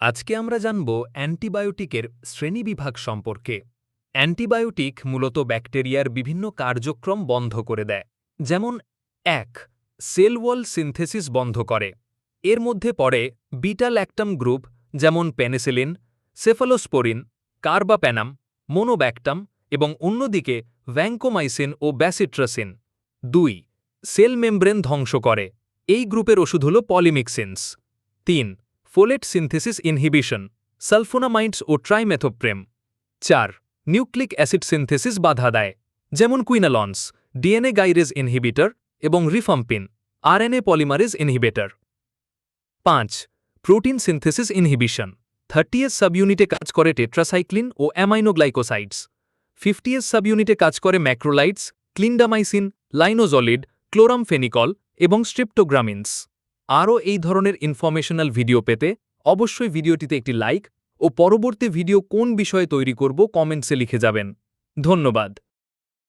আজকে আমরা জানব অ্যান্টিবায়োটিকের শ্রেণীবিভাগ সম্পর্কে। অ্যান্টিবায়োটিক মূলত ব্যাকটেরিয়ার বিভিন্ন কার্যক্রম বন্ধ করে দেয়। যেমন, এক, সেল ওয়াল সিনথেসিস বন্ধ করে। এর মধ্যে পড়ে বিটা ল্যাকটাম গ্রুপ, যেমন পেনিসিলিন, সেফালোস্পোরিন কার্বাপ্যানাম মোনোব্যাকটাম এবং অন্যদিকে ভ্যাঙ্কোমাইসিন ও ব্যাসিট্রাসিন। দুই, সেল মেমব্রেন ধ্বংস করে। এই গ্রুপের ওষুধ হল পলিমিক্সিনস। তিন ফোলেট সিনথেসিস ইনহিবিশন সালফোনামাইন্ডস ও ট্রাইমেথোপ্রেম চার নিউক্লিক অ্যাসিড সিনথেসিস বাধা দেয়, যেমন কুইনালন্স ডিএনএ গাইরেজ ইনহিবিটর এবং রিফাম্পিন আরএনএ পলিমারেজ ইনহিবিটর পাঁচ protein synthesis inhibition thirty S সাবইউনিটে কাজ করে টেট্রাসাইক্লিন ও অ্যামাইনোগ্লাইকোসাইডস ফিফটিএস সাবইউনিটে কাজ করে ম্যাক্রোলাইটস ক্লিন্ডামাইসিন লাইনোজলিড ক্লোরামফেনিকল এবং স্ট্রিপ্টোগ্রামিনস আরও এই ধরনের ইনফরমেশনাল ভিডিও পেতে অবশ্যই ভিডিওটিতে একটি লাইক ও পরবর্তী ভিডিও কোন বিষয়ে তৈরি করব কমেন্টসে লিখে যাবেন। ধন্যবাদ।